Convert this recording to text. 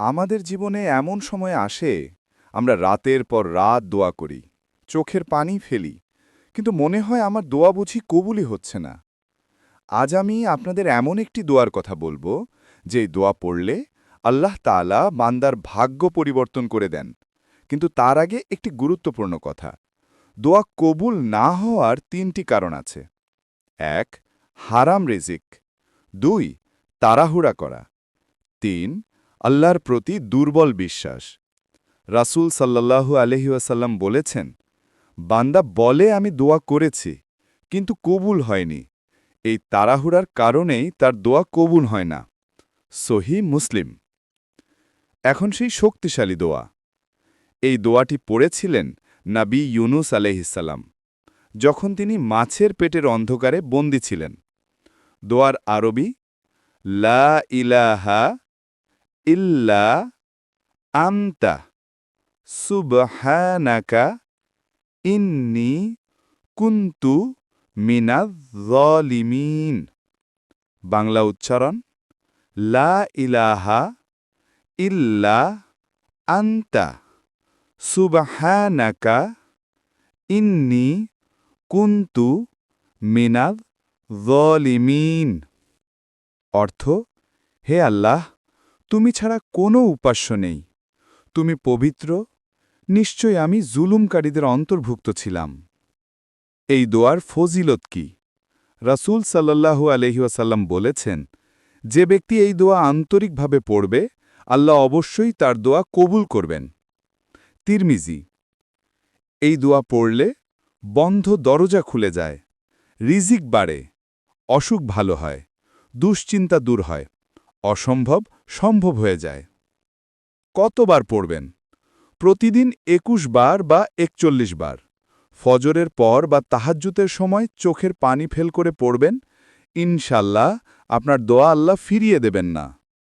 আমাদের জীবনে এমন সময় আসে, আমরা রাতের পর রাত দোয়া করি, চোখের পানি ফেলি, কিন্তু মনে হয় আমার দোয়া বুঝি কবুলই হচ্ছে না। আজ আমি আপনাদের এমন একটি দোয়ার কথা বলব যে দোয়া পড়লে আল্লাহ তাআলা বান্দার ভাগ্য পরিবর্তন করে দেন। কিন্তু তার আগে একটি গুরুত্বপূর্ণ কথা, দোয়া কবুল না হওয়ার তিনটি কারণ আছে। এক, হারাম রেজিক। দুই, তাড়াহুড়া করা। তিন আল্লাহর প্রতি দুর্বল বিশ্বাস। রাসূল সাল্লাল্লাহু আলহিউসাল্লাম বলেছেন, বান্দা বলে, আমি দোয়া করেছি, কিন্তু কবুল হয়নি। এই তাড়াহুড়ার কারণেই তার দোয়া কবুল হয় না। সহি মুসলিম। এখন সেই শক্তিশালী দোয়া। এই দোয়াটি পড়েছিলেন নাবি ইউনুস আলহিসাল্লাম যখন তিনি মাছের পেটের অন্ধকারে বন্দী ছিলেন। দোয়ার আরবি, লা ইলাহা ইল্লা আন্তা সুবহানাকা ইন্নি কুন্তু মিনাজ্জলিমিন বাংলা উচ্চারণ, লা ইলাহা ইল্লা আন্তা। সুবহানাকা ইন্নি কুন্তু মিনাদ জলিমিন অর্থ, হে আল্লাহ তুমি ছাড়া কোনো উপাস্য নেই। তুমি পবিত্র, নিশ্চয় আমি জুলুমকারীদের অন্তর্ভুক্ত ছিলাম। এই দোয়ার ফজিলত কি? রাসূল সাল্লাল্লাহু আলহিউসাল্লাম বলেছেন, যে ব্যক্তি এই দোয়া আন্তরিকভাবে পড়বে, আল্লাহ অবশ্যই তার দোয়া কবুল করবেন। তিরমিজি, এই দোয়া পড়লে বন্ধ দরজা খুলে যায়, রিজিক বাড়ে, অসুখ ভালো হয়, দুশ্চিন্তা দূর হয়। অসম্ভব সম্ভব হয়ে যায়। কতবার পড়বেন? প্রতিদিন একুশ বার বা একচল্লিশ বার। ফজরের পর বা তাহাজ্জুতের সময় চোখের পানি ফেল করে পড়বেন। ইনশাল্লাহ আপনার দোয়া আল্লাহ ফিরিয়ে দেবেন না।